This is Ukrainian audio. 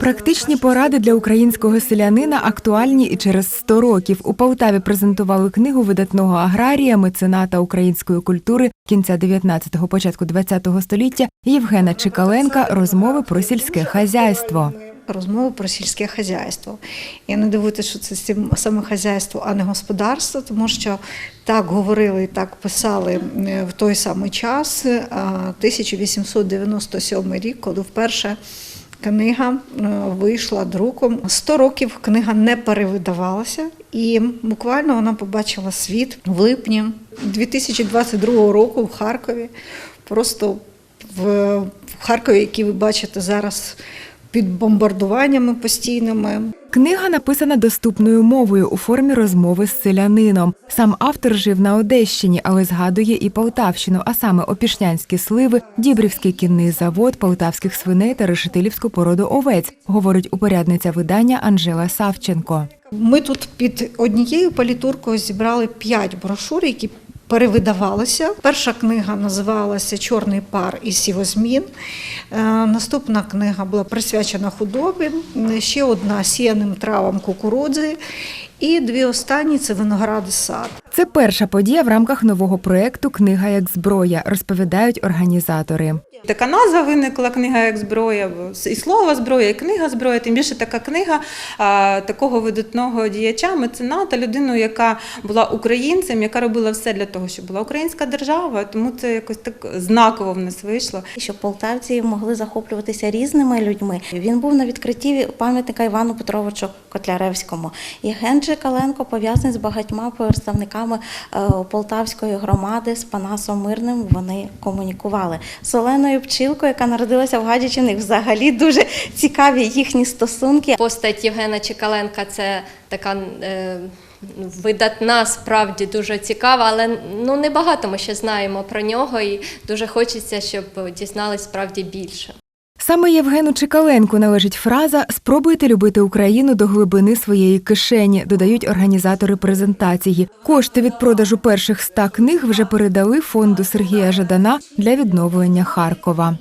Практичні поради для українського селянина актуальні і через 100 років. У Полтаві презентували книгу видатного аграрія, мецената української культури кінця 19-го, початку 20-го століття Євгена Чикаленка Розмови про сільське хазяйство. розмови про сільське хазяйство. Я не дивуюся, що це сім- саме хазяйство, а не господарство, тому що так говорили і так писали е, в той самий час, е, 1897 рік, коли вперше. Книга е, вийшла друком. 100 років книга не перевидавалася, і буквально вона побачила світ в липні 2022 року в Харкові. Просто в Харкові, який ви бачите зараз під бомбардуваннями постійними. Книга написана доступною мовою у формі розмови з селянином. Сам автор жив на Одещині, але згадує і Полтавщину, а саме Опішнянські сливи, Дібрівський кінний завод, полтавських свиней та решетилівську породу овець, говорить упорядниця видання Анжела Савченко. Ми тут під однією палітуркою зібрали п'ять брошур, які перевидавалися. Перша книга називалася Чорний пар і сівозмін. Е, Наступна книга була присвячена худобі, ще одна сіяним травам кукурудзи. І дві останні це виноград і сад. Це перша подія в рамках нового проекту Книга як зброя, розповідають організатори. Така назва виникла книга як зброя, і слово зброя, і книга зброя. Тим більше така книга такого видатного діяча, мецената, людину, яка була українцем, яка робила все для того, щоб була українська держава. Тому це якось так знаково в нас вийшло. щоб полтавці могли захоплюватися різними людьми. Він був на відкритті пам'ятника Івану Петровичу Котляревському. І Генджи Каленко пов'язаний з багатьма представниками е, полтавської громади з Панасом Мирним. Вони комунікували з Оленою Пчілкою, яка народилася в них взагалі дуже цікаві їхні стосунки. Постать Євгена Чекаленка це така е, видатна, справді дуже цікава, але ну небагато ми ще знаємо про нього, і дуже хочеться, щоб дізнались справді більше. Саме Євгену Чикаленку належить фраза Спробуйте любити Україну до глибини своєї кишені, додають організатори презентації. Кошти від продажу перших ста книг вже передали фонду Сергія Жадана для відновлення Харкова.